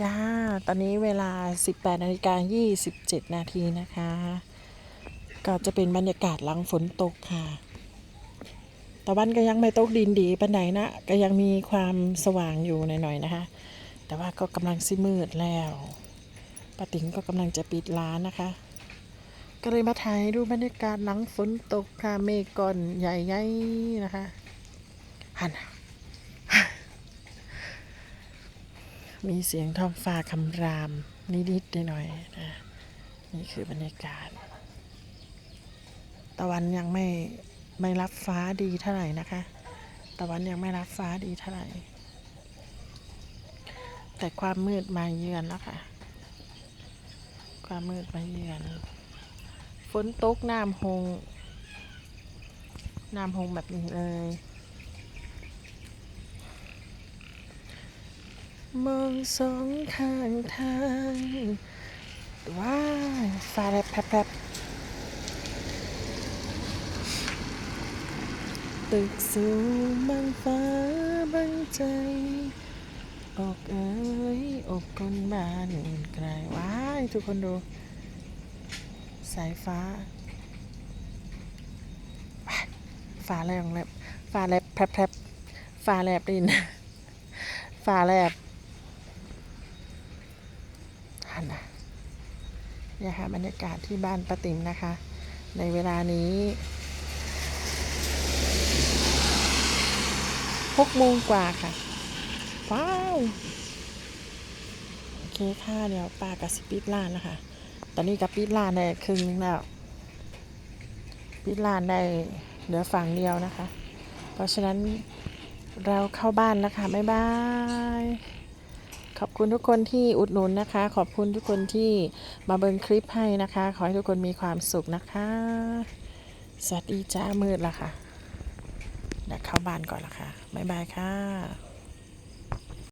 จ้า ตอนนี้เวลา 18นาฬิกา27 นาทีนะคะ ก็จะเป็นบรรยากาศหลังฝนตกค่ะ ตะวันก็ยังไม่ตกดินดีปานไหนนะ ก็ยังมีความสว่างอยู่หน่อยๆนะคะ แต่ว่าก็กำลังสิมืดแล้วป้าติ๋งก็กำลังจะปิดร้านนะคะ ก็เลยมาถ่ายดูบรรยากาศหลังฝนตกค่ะ เมฆก้อนใหญ่ๆนะคะ หันน่ะ มีเสียงท้องฟ้าคำราม นิดๆหน่อยๆนะนี่คือบรรยากาศ ตะวันยังไม่ไม่รับฟ้าดีเท่าไหร่นะคะ ตะวันยังไม่รับฟ้าดีเท่าไหร่ แต่ความมืดมาเยือนแล้วค่ะ ความมืดมาเยือน ฝนตกน้ำหงน้ำหงแบบนี้เลย มองสองข้างทางว้าวฟ้าแลบแผลบตึกสูงบังฟ้าบังใจ ออกเอ๋ยอกคนบ้านไกลว้ายทุกคนดู สายฟ้าฟ้าแลบแลบฟ้าแลบแผลบๆฟ้าแลบดินฟ้าแลบ หั นนะนี่ค่ะบรรยากาศที่บ้านป้าติ๋มนะคะ ในเวลานี้หกโมงกว่าค่ะ ว้าว โอเคค่ะ เดี๋ยวป้ากับสิปิดร้านแล้วค่ะตอนนี้กับปิดร้านได้ครึ่งนึงแล้วปิดร้านได้เหลือฝั่งเดียวนะคะ เพราะฉะนั้นเราเข้าบ้านแล้วค่ะบ๊ายบาย ขอบคุณทุกคนที่อุดหนุนนะคะ ขอบคุณทุกคนที่มาเบิ่งคลิปให้นะคะ ขอให้ทุกคนมีความสุขนะคะ สวัสดีจ้ามืดละค่ะเดี๋ยวเข้าบ้านก่อนละค่ะบ๊ายบายค่ะ